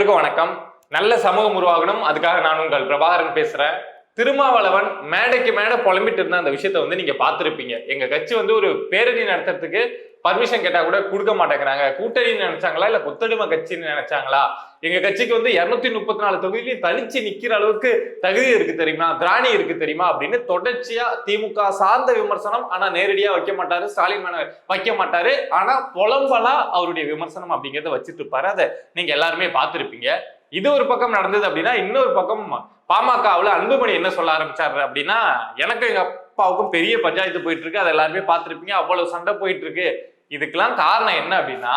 அனைவருக்கும் வணக்கம். நல்ல சமூகம் உருவாகணும். அதுக்காக நான் உங்கள் பிரபாகரன் பேசுறேன். திருமாவளவன் மேடைக்கு மேடை புலம்பிட்டு இருந்த அந்த விஷயத்த வந்து நீங்க பார்த்திருப்பீங்க. எங்க கட்சி வந்து ஒரு பேரணி நடத்துறதுக்கு பர்மிஷன் கேட்டா கூட கொடுக்க மாட்டேங்கிறாங்க. கூட்டணின்னு நினைச்சாங்களா? இல்ல கொத்தடிமை கட்சின்னு நினைச்சாங்களா? எங்க கட்சிக்கு வந்து இருநூத்தி முப்பத்தி நாலு தொகுதியிலையும் தனிச்சு நிக்கிற அளவுக்கு தகுதி இருக்கு தெரியுமா? திராணி இருக்கு தெரியுமா? அப்படின்னு தொடர்ச்சியா திமுக சார்ந்த விமர்சனம் ஆனா நேரடியா வைக்க மாட்டாரு. ஸ்டாலின் மேல வைக்க மாட்டாரு. ஆனா புலம்பலா அவருடைய விமர்சனம் அப்படிங்கறத வச்சுட்டு இருப்பாரு. அதை நீங்க எல்லாருமே பார்த்துருப்பீங்க. இது ஒரு பக்கம் நடந்தது அப்படின்னா இன்னொரு பக்கம் பாமகவுல அன்புமணி என்ன சொல்ல ஆரம்பிச்சாரு அப்படின்னா எனக்கு எங்க அப்பாவுக்கும் பெரிய பஞ்சாயத்து போயிட்டு இருக்கு. அதை எல்லாருமே பார்த்துருப்பீங்க. அவ்வளவு சண்டை போயிட்டு இருக்கு. இதுக்கெல்லாம் காரணம் என்ன அப்படின்னா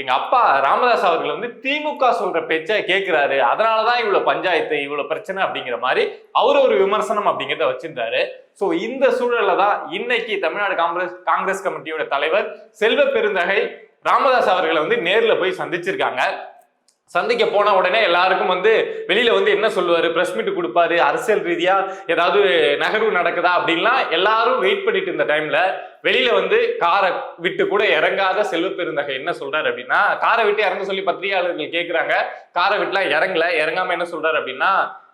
எங்க அப்பா ராமதாஸ் அவர்கள் வந்து திமுக சொல்ற பேச்சை கேட்கிறாரு அதனாலதான் இவ்வளவு பஞ்சாயத்து இவ்வளவு பிரச்சனை அப்படிங்கிற மாதிரி அவர் ஒரு விமர்சனம் அப்படிங்கிறத வச்சிருந்தாரு. ஸோ இந்த சூழல்ல தான் இன்னைக்கு தமிழ்நாடு காங்கிரஸ் காங்கிரஸ் கமிட்டியோட தலைவர் செல்வ பெருந்தகை ராமதாஸ் அவர்களை வந்து நேரில் போய் சந்திச்சிருக்காங்க. சந்திக்க போன உடனே எல்லாருக்கும் வந்து வெளியில வந்து என்ன சொல்லுவாரு? பிரஸ் மீட் கொடுப்பாரு. அரசியல் ரீதியா ஏதாவது நகர்வு நடக்குதா அப்படின்லாம் எல்லாரும் வெயிட் பண்ணிட்டு இருந்த டைம்ல வெளியில வந்து காரை விட்டு கூட இறங்காத செல்வ பெருந்தகை என்ன சொல்றாரு அப்படின்னா காரை விட்டு இறங்க சொல்லி பத்திரிகையாளர்கள் கேட்கிறாங்க காரை விட்டுலாம் இறங்கல. இறங்காம என்ன சொல்றாரு அப்படின்னா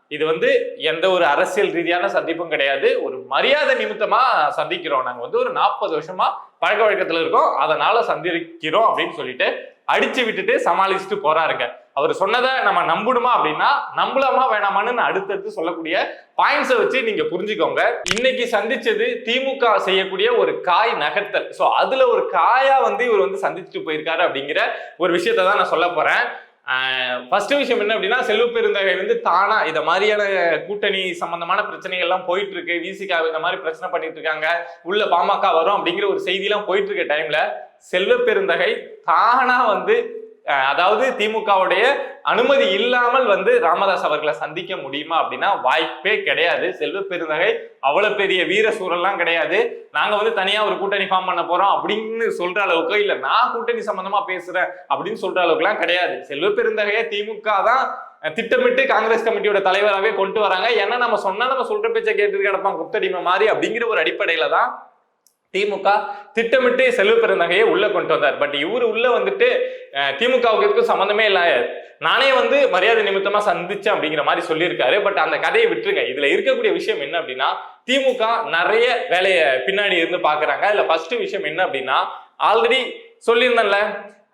இது வந்து எந்த ஒரு அரசியல் ரீதியான சந்திப்பும் கிடையாது. ஒரு மரியாதை நிமித்தமா சந்திக்கிறோம். நாங்க வந்து ஒரு நாற்பது வருஷமா பழக்க வழக்கத்துல இருக்கோம். அதனால சந்திக்கிறோம் அப்படின்னு சொல்லிட்டு அடிச்சு விட்டுட்டு சமாளிச்சுட்டு போறாருங்க. அவர் சொன்னதை நம்ம நம்பணுமா அப்படின்னா நம்பலாமா வேணாமான்னு அடுத்தடுத்து சொல்லக்கூடிய பாயிண்ட்ஸை வச்சு நீங்க புரிஞ்சுக்கோங்க. இன்னைக்கு சந்திச்சது திமுக செய்யக்கூடிய ஒரு காய் நகர்த்தல். ஸோ அதுல ஒரு காயா வந்து இவர் வந்து சந்திச்சுட்டு போயிருக்காரு அப்படிங்கிற ஒரு விஷயத்த தான் நான் சொல்ல போறேன். ஃபர்ஸ்ட் விஷயம் என்ன அப்படின்னா செல்வ பெருந்தகை வந்து தானா இதை மாதிரியான கூட்டணி சம்பந்தமான பிரச்சனைகள் எல்லாம் போயிட்டு இருக்கு விசிகா இந்த மாதிரி பிரச்சனை பண்ணிட்டு இருக்காங்க. உள்ள பாமக வரும் அப்படிங்கிற ஒரு செய்தி எல்லாம் போயிட்டு இருக்க டைம்ல செல்வ பெருந்தகை தானா வந்து அதாவது திமுகவுடைய அனுமதி இல்லாமல் வந்து ராமதாஸ் அவர்களை சந்திக்க முடியுமா அப்படின்னா வாய்ப்பே கிடையாது. செல்வ பெருந்தகை அவ்வளவு பெரிய வீர சூழல்லாம் கிடையாது. நாங்க வந்து தனியா ஒரு கூட்டணி ஃபார்ம் பண்ண போறோம் அப்படின்னு சொல்ற அளவுக்கு இல்ல நான் கூட்டணி சம்பந்தமா பேசுறேன் அப்படின்னு சொல்ற அளவுக்குலாம் கிடையாது. செல்வ பெருந்தகையை திமுக தான் திட்டமிட்டு காங்கிரஸ் கமிட்டியோட தலைவராகவே கொண்டு வராங்க. ஏன்னா நம்ம சொன்னா நம்ம சொல்ற பேச்சை கேட்டு கிடப்பான் குத்தடிமை மாதிரி அப்படிங்கிற ஒரு அடிப்படையில தான் திமுக திட்டமிட்டு செல்வ பெருந்தகையை உள்ள கொண்டு வந்தார். பட் இவரு உள்ள வந்துட்டு திமுகவுக்கு சம்மந்தமே இல்லை நானே வந்து மரியாதை நிமித்தமா சந்திச்சேன் அப்படிங்கிற மாதிரி சொல்லியிருக்காரு. பட் அந்த கதையை விட்டுருங்க. இதுல இருக்கக்கூடிய விஷயம் என்ன அப்படின்னா திமுக நிறைய வேலையை பின்னாடி இருந்து பாக்குறாங்க இதுல ஃபர்ஸ்ட் விஷயம் என்ன அப்படின்னா ஆல்ரெடி சொல்லியிருந்தேன்ல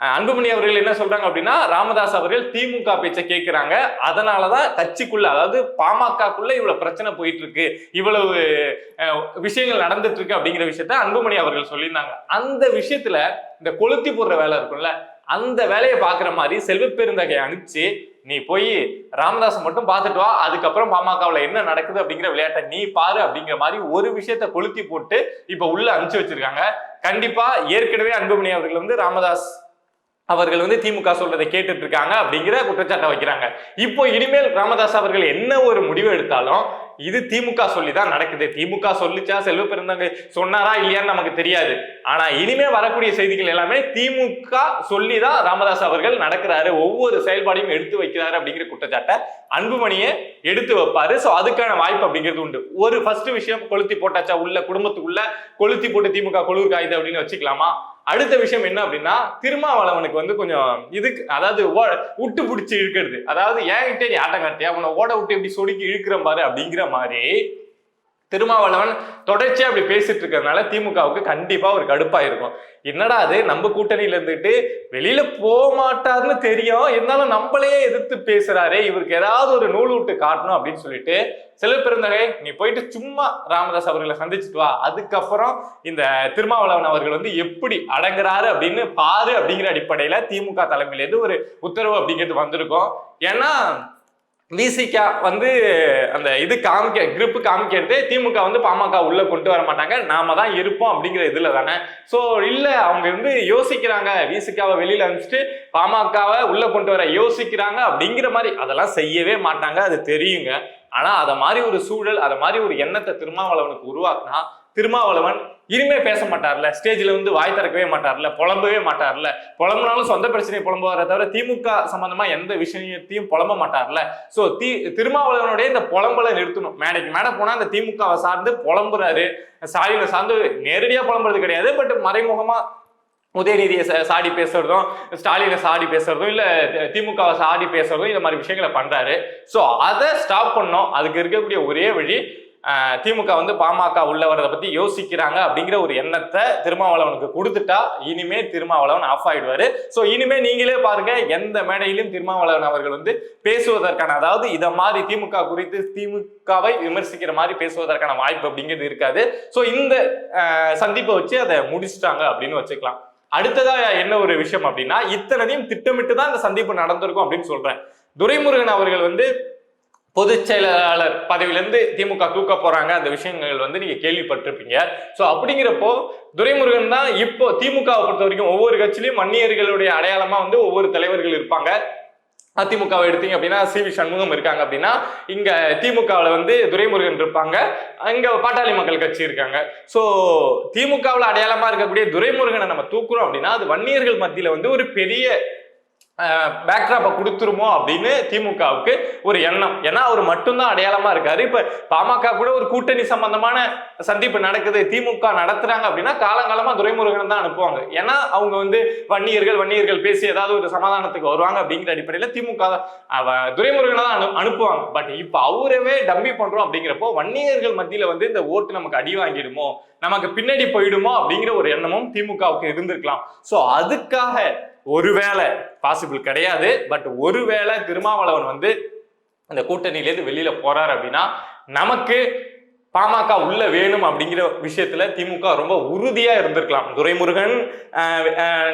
அன்புமணி அவர்கள் என்ன சொல்றாங்க அப்படின்னா ராமதாஸ் அவர்கள் திமுக பேச்சை கேட்கிறாங்க. அதனாலதான் கட்சிக்குள்ள அதாவது பாமகக்குள்ள இவ்வளவு பிரச்சனை போயிட்டு இருக்கு இவ்வளவு விஷயங்கள் நடந்துட்டு இருக்கு அப்படிங்கிற விஷயத்த அன்புமணி அவர்கள் சொல்லியிருந்தாங்க. அந்த விஷயத்துல இந்த கொளுத்தி போடுற வேலை இருக்கும்ல அந்த வேலையை பாக்குற மாதிரி செல்வப்பெருந்தகையை அனுப்பிச்சு நீ போய் ராமதாஸ் மட்டும் பார்த்துட்டு வா. அதுக்கப்புறம் பாமகவுல என்ன நடக்குது அப்படிங்கிற விளையாட்டை நீ பாரு அப்படிங்கிற மாதிரி ஒரு விஷயத்த கொளுத்தி போட்டு இப்ப உள்ள அனுப்பிச்சு வச்சிருக்காங்க. கண்டிப்பா ஏற்கனவே அன்புமணி அவர்கள் வந்து ராமதாஸ் அவர்கள் வந்து திமுக சொல்றதை கேட்டுட்டு இருக்காங்க அப்படிங்கிற குற்றச்சாட்டை வைக்கிறாங்க. இப்போ இனிமேல் ராமதாஸ் அவர்கள் என்ன ஒரு முடிவு எடுத்தாலும் இது திமுக சொல்லி தான் நடக்குது. திமுக சொல்லிச்சா செல்வ பெருந்தங்க சொன்னாரா இல்லையான்னு நமக்கு தெரியாது. ஆனா இனிமே வரக்கூடிய செய்திகள் எல்லாமே திமுக சொல்லி தான் ராமதாஸ் அவர்கள் நடக்கிறாரு. ஒவ்வொரு செயல்பாடையும் எடுத்து வைக்கிறாரு அப்படிங்கிற குற்றச்சாட்டை அன்புமணியை எடுத்து வைப்பாரு. சோ அதுக்கான வாய்ப்பு அப்படிங்கிறது உண்டு. ஒரு ஃபர்ஸ்ட் விஷயம் கொளுத்தி போட்டாச்சா உள்ள குடும்பத்துக்குள்ள கொளுத்தி போட்டு திமுக கொழுவு காயுது அப்படின்னு வச்சுக்கலாமா? அடுத்த விஷயம் என்ன அப்படின்னா திருமாவளவனுக்கு வந்து கொஞ்சம் இதுக்கு அதாவது விட்டு பிடிச்சி இழுக்கிறது. அதாவது ஏன்கிட்ட நீ ஆட்டம் காட்டியா உன்னை ஓட விட்டு எப்படி சொடுக்கி இழுக்கிற பாரு அப்படிங்கிற மாதிரி திருமாவளவன் தொடர்ச்சியா அப்படி பேசிட்டு இருக்கிறதுனால திமுகவுக்கு கண்டிப்பா ஒரு கடுப்பா இருக்கும். என்னடா அது? நம்ம கூட்டணியில இருந்துட்டு வெளியில போக மாட்டாருன்னு தெரியும். இருந்தாலும் நம்மளே எதிர்த்து பேசுறாரே. இவருக்கு ஏதாவது ஒரு நூல் விட்டு காட்டணும் அப்படின்னு சொல்லிட்டு செல்வ பெருந்தகை நீ போயிட்டு சும்மா ராமதாஸ் அவர்களை சந்திச்சுட்டு வா. அதுக்கப்புறம் இந்த திருமாவளவன் அவர்கள் வந்து எப்படி அடங்குறாரு அப்படின்னு பாரு அப்படிங்கிற அடிப்படையில திமுக தலைமையிலேருந்து ஒரு உத்தரவு அப்படிங்கிறது வந்திருக்கும். ஏன்னா விசிகா வந்து அந்த இது காமிக்க grip காமிக்கிறது திமுக வந்து பாமக உள்ள கொண்டு வர மாட்டாங்க. நாம தான் இருப்போம் அப்படிங்கிற இதுல தானே. ஸோ இல்லை அவங்க வந்து யோசிக்கிறாங்க. விசிகாவை வெளியில அனுப்பிச்சிட்டு பாமகவை உள்ள கொண்டு வர யோசிக்கிறாங்க அப்படிங்கிற மாதிரி. அதெல்லாம் செய்யவே மாட்டாங்க. அது தெரியுங்க. ஆனா அதை மாதிரி ஒரு சூழல் அதை மாதிரி ஒரு எண்ணத்தை திருமாவளவனுக்கு உருவாக்குனா திருமாவளவன் இனிமே பேச மாட்டார்ல. ஸ்டேஜில் வந்து வாய் திறக்கவே மாட்டார்ல. புலம்பவே மாட்டார்ல. புலம்புனாலும் சொந்த பிரச்சனையை புலம்புவார தவிர திமுக சம்பந்தமா எந்த விஷயத்தையும் புலம்ப மாட்டார்ல. ஸோ தி திருமாவளவனுடைய இந்த புலம்பலை நிறுத்தணும். மேடைக்கு மேடை போனால் அந்த திமுகவை சார்ந்து புலம்புறாரு. ஸ்டாலினை சார்ந்து நேரடியாக புலம்புறது கிடையாது. பட் மறைமுகமாக உதயநிதியை சாடி பேசுறதும் ஸ்டாலினை சாடி பேசுறதும் இல்ல திமுகவை சாடி பேசுறதும் இந்த மாதிரி விஷயங்களை பண்றாரு. ஸோ அதை ஸ்டாப் பண்ணோம். அதுக்கு இருக்கக்கூடிய ஒரே வழி திமுக வந்து பாமக உள்ள வரதை பத்தி யோசிக்கிறாங்க அப்படிங்கிற ஒரு எண்ணத்தை திருமாவளவனுக்கு கொடுத்துட்டா இனிமே திருமாவளவன் ஆஃப் ஆயிடுவாரு. ஸோ இனிமே நீங்களே பாருங்க எந்த மேடையிலும் திருமாவளவன் அவர்கள் வந்து பேசுவதற்கான அதாவது இதை மாதிரி திமுக குறித்து திமுகவை விமர்சிக்கிற மாதிரி பேசுவதற்கான வாய்ப்பு அப்படிங்கிறது இருக்காது. ஸோ இந்த சந்திப்பை வச்சு அதை முடிச்சிட்டாங்க அப்படின்னு வச்சுக்கலாம். அடுத்ததா என்ன ஒரு விஷயம் அப்படின்னா இத்தனையும் திட்டமிட்டு தான் இந்த சந்திப்பு நடந்திருக்கும் அப்படின்னு சொல்றேன். துரைமுருகன் அவர்கள் வந்து பொதுச் செயலாளர் பதவியிலேருந்து திமுக தூக்க போறாங்க. அந்த விஷயங்கள் வந்து நீங்க கேள்விப்பட்டிருப்பீங்க. ஸோ அப்படிங்கிறப்போ துரைமுருகன் தான் இப்போ திமுகவை பொறுத்த வரைக்கும் ஒவ்வொரு கட்சியிலும் வன்னியர்களுடைய அடையாளமா வந்து ஒவ்வொரு தலைவர்கள் இருப்பாங்க. அதிமுகவை எடுத்தீங்க அப்படின்னா சி வி சண்முகம் இருக்காங்க அப்படின்னா இங்க திமுகவில் வந்து துரைமுருகன் இருப்பாங்க. அங்க பாட்டாளி மக்கள் கட்சி இருக்காங்க. ஸோ திமுகவில் அடையாளமா இருக்கக்கூடிய துரைமுருகனை நம்ம தூக்குறோம் அப்படின்னா அது வன்னியர்கள் மத்தியில வந்து ஒரு பெரிய பேக்ராப்பை கொடுத்துருமோ அப்படின்னு திமுகவுக்கு ஒரு எண்ணம். ஏன்னா அவர் மட்டும்தான் அடையாளமா இருக்காரு. இப்ப பாமக கூட ஒரு கூட்டணி சம்பந்தமான சந்திப்பு நடக்குது. திமுக நடத்துறாங்க அப்படின்னா காலங்காலமா துரைமுருகன் தான் அனுப்புவாங்க. ஏன்னா அவங்க வந்து வன்னியர்கள் வன்னியர்கள் பேசி ஏதாவது ஒரு சமாதானத்துக்கு வருவாங்க அப்படிங்கிற அடிப்படையில திமுக தான் துரைமுருகனை தான் அனு அனுப்புவாங்க. பட் இப்ப அவரவே டம்பி பண்றோம் அப்படிங்கிறப்போ வன்னியர்கள் மத்தியில வந்து இந்த ஓட்டு நமக்கு அடி வாங்கிடுமோ நமக்கு பின்னாடி போயிடுமோ அப்படிங்கிற ஒரு எண்ணமும் திமுகவுக்கு இருந்திருக்கலாம். ஸோ அதுக்காக ஒருவேளை பாசிபிள் கிடையாது. பட் ஒருவேளை திருமாவளவன் வந்து அந்த கூட்டணியிலேருந்து வெளியில போறாரு அப்படின்னா நமக்கு பாமக உள்ள வேணும் அப்படிங்கிற விஷயத்துல திமுக ரொம்ப உறுதியா இருந்திருக்கலாம். துரைமுருகன்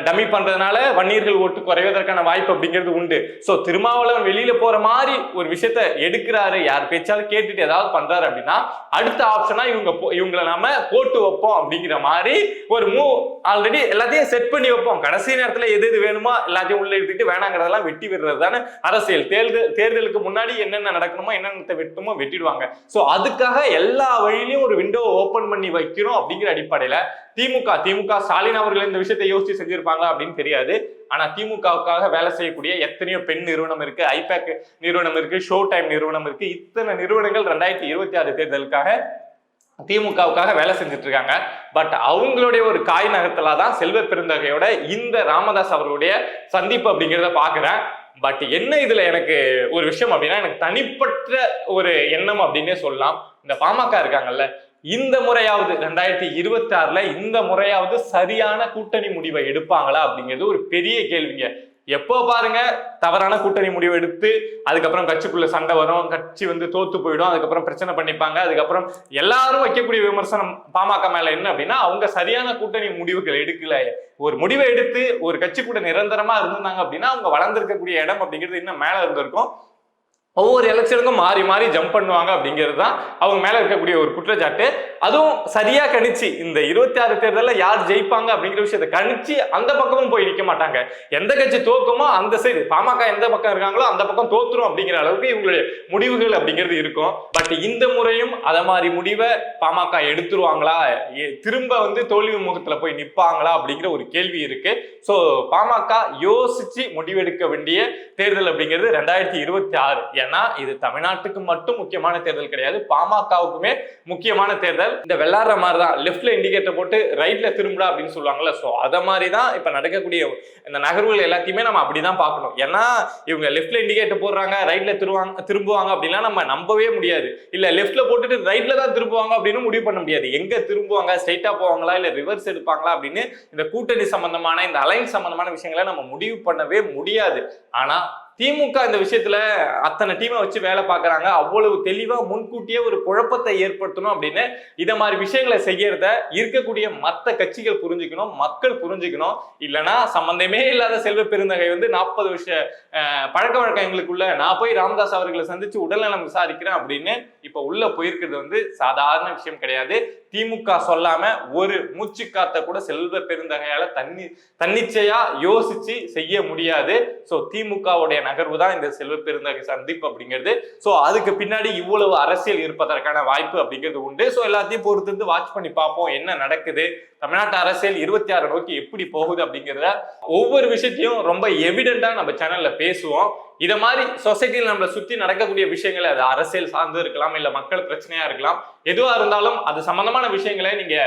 டமி பண்றதுனால வன்னியர்கள் ஓட்டு குறைவதற்கான வாய்ப்பு அப்படிங்கிறது உண்டு. சோ திருமாவளவன் வெளியில போற மாதிரி ஒரு விஷயத்த எடுக்கிறாரு. யார் பேச்சாலும் கேட்டுட்டு ஏதாவது பண்றாரு அப்படின்னா அடுத்த ஆப்ஷனா இவங்க இவங்களை நாம போட்டு வைப்போம் அப்படிங்கிற மாதிரி ஒரு மூவ் ஆல்ரெடி எல்லாத்தையும் செட் பண்ணி வைப்போம். கடைசி நேரத்துல எது எது வேணுமோ எல்லாத்தையும் உள்ள எடுத்துட்டு வேணாங்கிறதெல்லாம் வெட்டி விடுறது தானே அரசியல். தேர்தல் தேர்தலுக்கு முன்னாடி என்னென்ன நடக்கணுமோ என்னென்ன வெட்டுமோ வெட்டிடுவாங்க. சோ அதுக்காக எல்லா வழியிலையும் ஒரு விண்டோ ஓப்பன் பண்ணி வைக்கிறோம் அப்படிங்கிற அடிப்படையில திமுக திமுக ஸ்டாலின் அவர்கள் இந்த விஷயத்தை யோசிச்சு செஞ்சிருப்பாங்களா அப்படின்னு தெரியாது. ஆனா திமுகவுக்காக வேலை செய்யக்கூடிய எத்தனையோ பெண் நிறுவனம் இருக்கு ஐபேக் நிறுவனம் இருக்கு ஷோ டைம் நிறுவனம் இருக்கு. இத்தனை நிறுவனங்கள் ரெண்டாயிரத்தி இருபத்தி ஆறு தேர்தலுக்காக திமுகவுக்காக வேலை செஞ்சுட்டு இருக்காங்க. பட் அவங்களுடைய ஒரு காய் நகர்த்தலா தான் செல்வ பெருந்தகையோட இந்த ராமதாஸ் அவர்களுடைய சந்திப்பு அப்படிங்கிறத பாக்குறேன். பட் என்ன இதுல எனக்கு ஒரு விஷயம் அப்படின்னா எனக்கு தனிப்பட்ட ஒரு எண்ணம் அப்படின்னே சொல்லலாம். இந்த பாமக இருக்காங்கல்ல இந்த முறையாவது ரெண்டாயிரத்தி இருபத்தி ஆறுல இந்த முறையாவது சரியான கூட்டணி முடிவை எடுப்பாங்களா அப்படிங்கிறது ஒரு பெரிய கேள்விங்க. எப்போ பாருங்க தவறான கூட்டணி முடிவு எடுத்து அதுக்கப்புறம் கட்சிக்குள்ள சண்டை வரும் கட்சி வந்து தோத்து போயிடும் அதுக்கப்புறம் பிரச்சனை பண்ணிப்பாங்க அதுக்கப்புறம் எல்லாரும் வைக்கக்கூடிய விமர்சனம் பாமக மேல என்ன அப்படின்னா அவங்க சரியான கூட்டணி முடிவுகள் எடுக்கல. ஒரு முடிவை எடுத்து ஒரு கட்சி கூட நிரந்தரமா இருந்தாங்க அப்படின்னா அவங்க வளர்ந்திருக்கக்கூடிய இடம் அப்படிங்கிறது இன்னும் மேல இருந்திருக்கும். ஒவ்வொரு எலெக்ஷனுக்கும் மாறி மாறி ஜம்ப் பண்ணுவாங்க அப்படிங்கிறது தான் அவங்க மேலே இருக்கக்கூடிய ஒரு குற்றச்சாட்டு. அதுவும் சரியாக கணிச்சு இந்த இருபத்தி ஆறு தேர்தலில் யார் ஜெயிப்பாங்க அப்படிங்கிற விஷயத்தை கணிச்சு அந்த பக்கமும் போய் நிற்க மாட்டாங்க. எந்த கட்சி தோக்குமோ அந்த சைடு பாமக எந்த பக்கம் இருக்காங்களோ அந்த பக்கம் தோத்துரும் அப்படிங்கிற அளவுக்கு இவங்களுடைய முடிவுகள் அப்படிங்கிறது இருக்கும். பட் இந்த முறையும் அதை மாதிரி முடிவை பாமக எடுத்துருவாங்களா? திரும்ப வந்து தோல்வி முகத்தில் போய் நிற்பாங்களா அப்படிங்கிற ஒரு கேள்வி இருக்கு. ஸோ பாமக யோசிச்சு முடிவெடுக்க வேண்டிய தேர்தல் அப்படிங்கிறது ரெண்டாயிரத்தி இருபத்தி ஆறு. ஏன்னா இது தமிழ்நாட்டுக்கு மட்டும் முக்கியமான தேர்தல் கிடையாது. பாமகவுக்குமே முக்கியமான தேர்தல். இந்த வெள்ளாடுற மாதிரி தான் லெஃப்ட்ல இண்டிகேட்டர் போட்டு ரைட்ல திரும்புடா அப்படின்னு சொல்லுவாங்கல்ல. சோ அத மாதிரி தான் இப்ப நடக்கக்கூடிய இந்த நகர்வுகள் எல்லாத்தையுமே நம்ம அப்படிதான் பார்க்கணும். ஏன்னா இவங்க லெஃப்ட்ல இண்டிகேட்டர் போடுறாங்க ரைட்ல திருவாங்க திரும்புவாங்க அப்படின்னா நம்ம நம்பவே முடியாது. இல்ல லெஃப்ட்ல போட்டுட்டு ரைட்ல தான் திரும்புவாங்க அப்படின்னு முடிவு பண்ண முடியாது. எங்க திரும்புவாங்க? ஸ்ட்ரைட்டா போவாங்களா? இல்ல ரிவர்ஸ் எடுப்பாங்களா? அப்படின்னு இந்த கூட்டணி சம்பந்தமான இந்த அலைன் சம்பந்தமான விஷயங்களை நம்ம முடிவு பண்ணவே முடியாது. ஆனா திமுக இந்த விஷயத்துல அத்தனை டீமை வச்சு வேலை பார்க்குறாங்க. அவ்வளவு தெளிவா முன்கூட்டியே ஒரு குழப்பத்தை ஏற்படுத்தணும் அப்படின்னு இதை மாதிரி விஷயங்களை செய்யறத இருக்கக்கூடிய மற்ற கட்சிகள் புரிஞ்சுக்கணும் மக்கள் புரிஞ்சுக்கணும். இல்லைன்னா சம்பந்தமே இல்லாத செல்வ பெருந்தகை வந்து நாற்பது வருஷ அஹ், பழக்க வழக்கங்களுக்குள்ள நான் போய் ராமதாஸ் அவர்களை சந்திச்சு உடல்நலம் விசாரிக்கிறேன் அப்படின்னு இப்ப உள்ள போயிருக்கிறது வந்து சாதாரண விஷயம் கிடையாது. திமுக சொல்லாம ஒரு மூச்சு காத்த கூட செல்வ பெருந்தகையால தன்னி தன்னிச்சையா யோசிச்சு செய்ய முடியாது. சோ திமுகவுடைய நகர்வு தான் இந்த செல்வ பெருந்தகை சந்திப்பு அப்படிங்கிறது. சோ அதுக்கு பின்னாடி இவ்வளவு அரசியல் இருப்பதற்கான வாய்ப்பு அப்படிங்கிறது உண்டு. சோ எல்லாத்தையும் பொறுத்து இருந்து வாட்ச் பண்ணி பார்ப்போம் என்ன நடக்குது. தமிழ்நாட்டு அரசியல் இருபத்தி ஆறு நோக்கி எப்படி போகுது அப்படிங்கிறத ஒவ்வொரு விஷயத்தையும் ரொம்ப எவிடென்டா நம்ம சேனல்ல பேசுவோம். இத மாதிரி சொசைட்டியில் நம்மளை சுத்தி நடக்கக்கூடிய விஷயங்களை அது அரசியல் சார்ந்து இருக்கலாம் இல்ல மக்கள் பிரச்சனையா இருக்கலாம் எதுவா இருந்தாலும் அது சம்பந்தமான விஷயங்களை நீங்க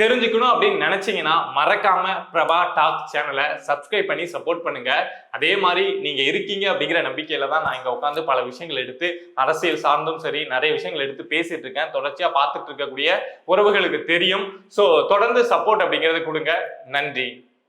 தெரிஞ்சுக்கணும் அப்படின்னு நினைச்சீங்கன்னா மறக்காம பிரபா டாக் சேனலை சப்ஸ்கிரைப் பண்ணி சப்போர்ட் பண்ணுங்க. அதே மாதிரி நீங்க இருக்கீங்க அப்படிங்கிற நம்பிக்கையில தான் நான் இங்க உட்காந்து பல விஷயங்கள் எடுத்து அரசியல் சார்ந்தும் சரி நிறைய விஷயங்கள் எடுத்து பேசிட்டு இருக்கேன். தொடர்ச்சியா பார்த்துட்டு இருக்கக்கூடிய உறவுகளுக்கு தெரியும். ஸோ தொடர்ந்து சப்போர்ட் அப்படிங்கிறத கொடுங்க. நன்றி.